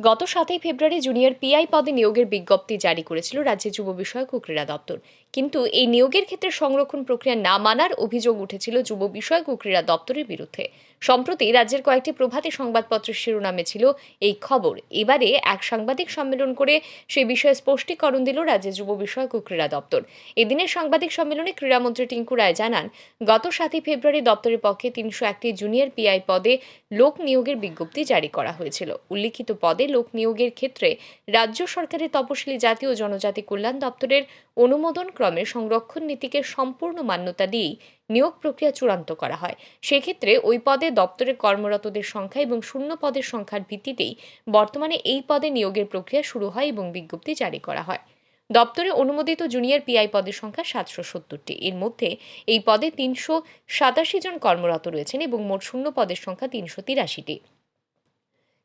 গত সাতই ফেব্রুয়ারি junior PI পদে নিয়োগের বিজ্ঞপ্তি জারি করেছিল রাজ্যের যুব বিষয়ক ও ক্রীড়া দপ্তর। কিন্তু এই নিয়োগের ক্ষেত্রে সংরক্ষণ প্রক্রিয়া না মানার অভিযোগ উঠেছিল যুব বিষয়ক ও ক্রীড়া দপ্তরের বিরুদ্ধে। সম্প্রতি রাজ্যের কয়েকটি প্রভাতী সংবাদপত্রের শিরোনামে ছিল এই খবর। এবারে এক সাংবাদিক সম্মেলন করে সে বিষয়ে স্পষ্টীকরণ দিল রাজ্যের যুব বিষয়ক ও ক্রীড়া দপ্তর। এদিনের সাংবাদিক সম্মেলনে ক্রীড়ামন্ত্রী টিঙ্কু রায় জানান, গত সাতই ফেব্রুয়ারি দপ্তরের পক্ষে তিনশো একটি জুনিয়র পিআই পদে লোক নিয়োগের বিজ্ঞপ্তি জারি করা হয়েছিল। উল্লিখিত পদে লোক নিয়োগের ক্ষেত্রে রাজ্য সরকারের তপশিলি জাতি ও জনজাতি কল্যাণ দপ্তরের অনুমোদন ক্রমে সংরক্ষণ নীতিকে সম্পূর্ণ মান্যতা দিয়েই নিয়োগ প্রক্রিয়া চূড়ান্ত করা হয়। সেক্ষেত্রে ওই পদে দপ্তরে কর্মরতদের সংখ্যা এবং শূন্য পদের সংখ্যার ভিত্তিতেই বর্তমানে এই পদে নিয়োগের প্রক্রিয়া শুরু হয় এবং বিজ্ঞপ্তি জারি করা হয়। দপ্তরে অনুমোদিত জুনিয়র পিআই পদের সংখ্যা সাতশো সত্তরটি। এর মধ্যে এই পদে তিনশো সাতাশি জন কর্মরত রয়েছেন এবং মোট শূন্য পদের সংখ্যা তিনশো তিরাশিটি।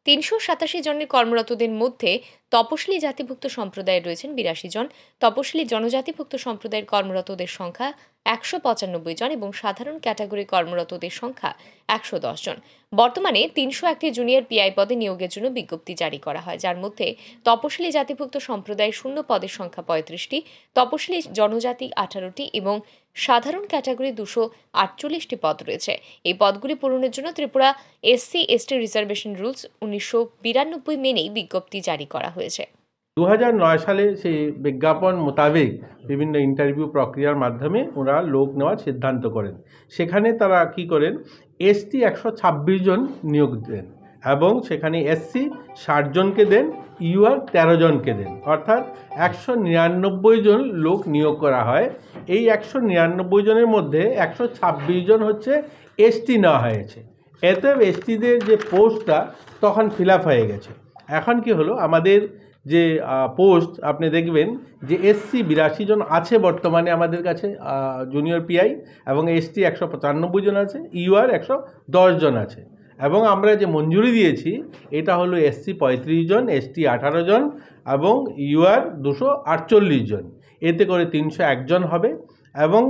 তিনশো সাতাশি জনের কর্মরতদের মধ্যে তপশিলি জাতিভুক্ত সম্প্রদায়ের রয়েছেন বিরাশি জন। তপশিলি জনজাতিভুক্ত সম্প্রদায়ের কর্মরতদের সংখ্যা একশো পঁচানব্বই জন এবং সাধারণ ক্যাটাগরি কর্মরতদের সংখ্যা একশো দশ জন। বর্তমানে তিনশো একটি জুনিয়র পিআই পদে নিয়োগের জন্য বিজ্ঞপ্তি জারি করা হয়, যার মধ্যে তপশিলি জাতিভুক্ত সম্প্রদায়ের শূন্য পদের সংখ্যা পঁয়ত্রিশটি, তপশিলি জনজাতি আঠারোটি এবং সাধারণ ক্যাটাগরি দুশো আটচল্লিশটি পদ রয়েছে। এই পদগুলি পূরণের জন্য Tripura SC ST reservation rules উনিশশো বিরানব্বই মেনেই বিজ্ঞপ্তি জারি করা হয়েছে। দু হাজার নয় সালে সেই বিজ্ঞাপন মোতাবেক বিভিন্ন ইন্টারভিউ প্রক্রিয়ার মাধ্যমে ওরা লোক নেওয়ার সিদ্ধান্ত করেন। সেখানে তারা কি করেন? এসটি একশো ছাব্বিশ জন নিয়োগ দেন এবং সেখানে এসসি ষাট জনকে দেন ইউআর তেরো জনকে দেন। অর্থাৎ একশো নিরানব্বই জন লোক নিয়োগ করা হয়। এই একশো নিরানব্বই জনের মধ্যে একশো ছাব্বিশ জন হচ্ছে এসটি নেওয়া হয়েছে। এতে এসটিদের যে পোস্টটা তখন ফিল হয়ে গেছে। এখন কি হলো? আমাদের যে পোস্ট আপনি দেখবেন যে এসসি বিরাশি জন আছে বর্তমানে আমাদের কাছে জুনিয়র পিআই এবং এসটি একশো পঁচানব্বই জন আছে ইউআর একশো দশ জন আছে। এবং আমরা যে মঞ্জুরি দিয়েছি, এটা হলো এসসি পঁয়ত্রিশ জন এসটি আঠারো জন এবং ইউআর দুশো আটচল্লিশ জন। এতে করে তিনশো একজন হবে এবং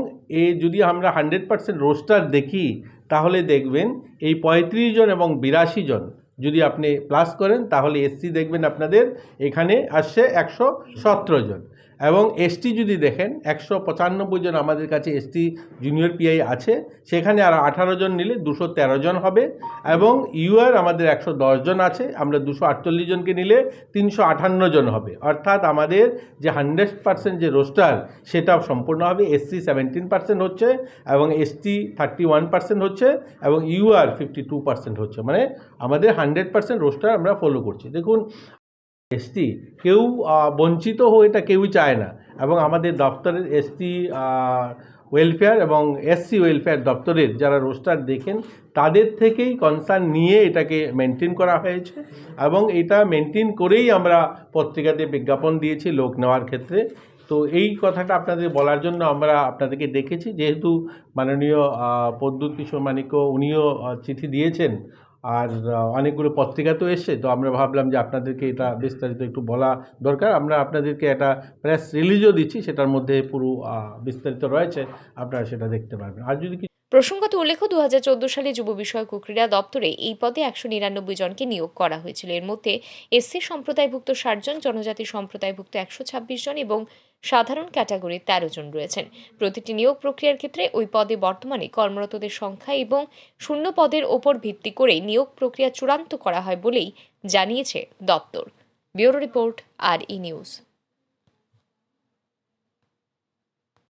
এ, যদি আমরা হান্ড্রেড পার্সেন্ট রোস্টার দেখি, তাহলে দেখবেন এই পঁয়ত্রিশ জন এবং বিরাশি জন যদি আপনি প্লাস করেন তাহলে এসসি দেখবেন আপনাদের এখানে আসছে একশো সতেরো জন। এবং এসটি যদি দেখেন, একশো পঁচানব্বই জন আমাদের কাছে এসটি জুনিয়র পিআই আছে, সেখানে আর আঠারো জন নিলে দুশো তেরো জন হবে এবং ইউআর আমাদের একশো দশ জন আছে, আমরা দুশো আটচল্লিশ জনকে নিলে তিনশো আটান্ন জন হবে। অর্থাৎ আমাদের যে হান্ড্রেড পার্সেন্ট যে রোস্টার, সেটা সম্পূর্ণ হবে এসসি সেভেন্টিন পার্সেন্ট হচ্ছে এবং এসটি থার্টি ওয়ান পার্সেন্ট হচ্ছে এবং ইউআর ফিফটি টু পার্সেন্ট হচ্ছে। মানে আমাদের হান্ড্রেড পার্সেন্ট রোস্টার আমরা ফলো করছি। দেখুন এসটি। কেউ বঞ্চিত হয়ে এটা কেউই চায় না। এবং আমাদের দপ্তরের এসটি ওয়েলফেয়ার এবং এসসি ওয়েলফেয়ার দপ্তরের যারা রোস্টার দেখেন তাদের থেকেই কনসার্ন নিয়ে এটাকে মেনটেন করা হয়েছে এবং এটা মেনটেন করেই আমরা পত্রিকাতে বিজ্ঞাপন দিয়েছি লোক নেওয়ার ক্ষেত্রে। তো এই কথাটা আপনাদের বলার জন্য আমরা আপনাদেরকে ডেকেছি যেহেতু মাননীয় আহ, প্রদ্যুৎ কিশোর মানিক্য উনিও চিঠি দিয়েছেন আর অনেকগুলো পত্রিকা তো এসছে, তো আমরা ভাবলাম যে আপনাদেরকে এটা বিস্তারিত একটু বলা দরকার। আমরা আপনাদেরকে একটা প্রেস রিলিজও দিচ্ছি, সেটার মধ্যে পুরো বিস্তারিত রয়েছে, আপনারা সেটা দেখতে পারবেন। আর যদি প্রসঙ্গত উল্লেখ্য দু সালে যুব বিষয়ক ও ক্রীড়া দপ্তরে এই পদে একশো নিরানব্বই জনকে নিয়োগ করা হয়েছিল। এর মধ্যে এসসি সম্প্রদায়ভুক্ত ষাট জন, জনজাতি সম্প্রদায়ভুক্ত একশো ছাব্বিশ জন এবং সাধারণ ক্যাটাগরির তেরো জন রয়েছেন। প্রতিটি নিয়োগ প্রক্রিয়ার ক্ষেত্রে ওই পদে বর্তমানে কর্মরতদের সংখ্যা এবং শূন্য পদের ওপর ভিত্তি করে নিয়োগ প্রক্রিয়া চূড়ান্ত করা হয় বলেই জানিয়েছে দপ্তর। Bureau report, R E news.